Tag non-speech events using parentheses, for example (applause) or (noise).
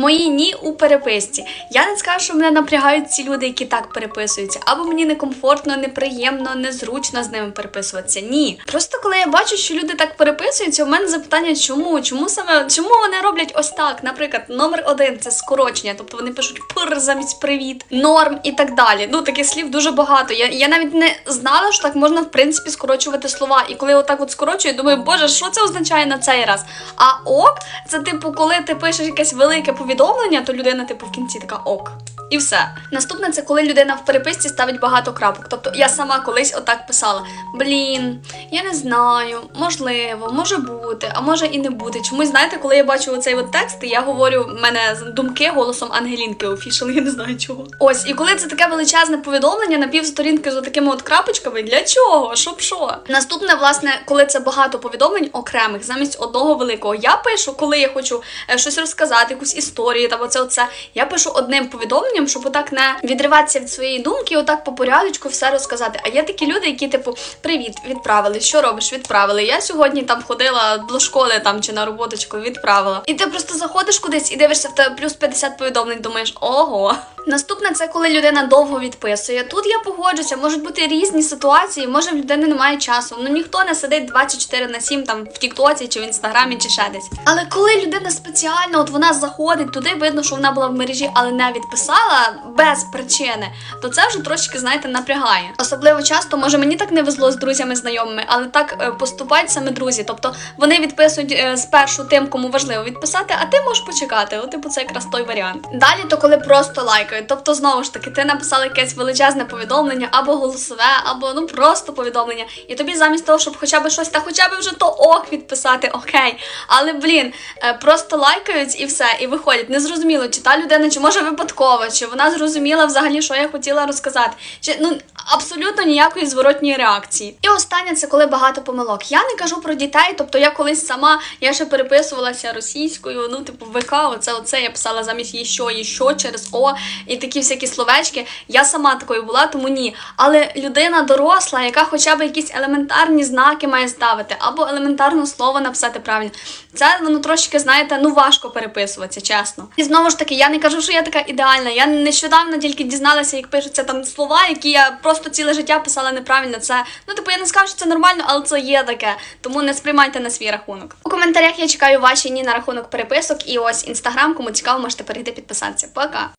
Мої ні у переписці. Я не скажу, що мене напрягають ці люди, які так переписуються, або мені некомфортно, неприємно, незручно з ними переписуватися. Ні. Просто коли я бачу, що люди так переписуються, у мене запитання, чому? Чому саме чому вони роблять ось так? Наприклад, номер один це скорочення, тобто вони пишуть пир замість привіт, норм і так далі. Ну таких слів дуже багато. Я, я навіть не знала, що так можна в принципі скорочувати слова. І коли отак от скорочую, думаю, боже, що це означає на цей раз? А ок, це типу, коли ти пишеш якесь велике повідомлення, то людина, типу, в кінці така ок. І все. Наступне це коли людина в переписці ставить багато крапок. Тобто я сама колись отак писала: Блін, я не знаю, можливо, може бути, а може і не бути. Чомусь знаєте, коли я бачу оцей от текст, я говорю, в мене думки голосом Ангелінки офішал, (laughs) я не знаю чого. Ось, і коли це таке величезне повідомлення на півсторінки з такими от крапочками, для чого? Щоб що? Наступне, власне, коли це багато повідомлень окремих замість одного великого. Я пишу, коли я хочу е, щось розказати, якусь історію, там оце оце. Я пишу одним повідомленням, щоб отак не відриватися від своєї думки, отак по порядочку все розказати. А є такі люди, які, типу, привіт, відправили. Що робиш? Відправили. Я сьогодні там ходила до школи там чи на роботочку, відправила. І ти просто заходиш кудись і дивишся в тебе плюс 50 повідомлень, думаєш, ого. Наступне це коли людина довго відписує. Тут я погоджуся, можуть бути різні ситуації, може в людини немає часу. Ну ніхто не сидить 24 на 7 там в Тіктоці чи в інстаграмі, чи ще десь. Але коли людина спеціально, от вона заходить туди, видно, що вона була в мережі, але не відписала без причини, то це вже трошки, знаєте, напрягає. Особливо часто, може, мені так не везло з друзями, знайомими, але так е, поступають саме друзі. Тобто вони відписують е, спершу тим, кому важливо відписати, а ти можеш почекати. От, типу, це якраз той варіант. Далі, то коли просто лайкають. Тобто, знову ж таки, ти написала якесь величезне повідомлення, або голосове, або ну просто повідомлення. І тобі замість того, щоб хоча б щось, та хоча б вже то ок відписати, окей. Але блін, е, просто лайкають і все, і виходять. Незрозуміло, чи та людина, чи може випадково, чи вона зрозуміла взагалі, що я хотіла розказати. Чи ну абсолютно ніякої зворотньої реакції. І останнє це коли багато помилок. Я не кажу про дітей, тобто я колись сама я ще переписувалася російською, ну типу ВК, оце оце я писала замість є що, є що через О і такі всякі словечки. Я сама такою була, тому ні. Але людина доросла, яка хоча б якісь елементарні знаки має ставити, або елементарне слово написати правильно. Це воно трошки, знаєте, ну важко переписуватися, чесно. І знову ж таки, я не кажу, що я така ідеальна. Я нещодавно тільки дізналася, як пишуться там слова, які я просто ціле життя писала неправильно. Це ну, типу, я не скажу, що це нормально, але це є таке. Тому не сприймайте на свій рахунок. У коментарях я чекаю ваші ні на рахунок переписок. І ось інстаграм, кому цікаво, можете перейти підписатися. Пока.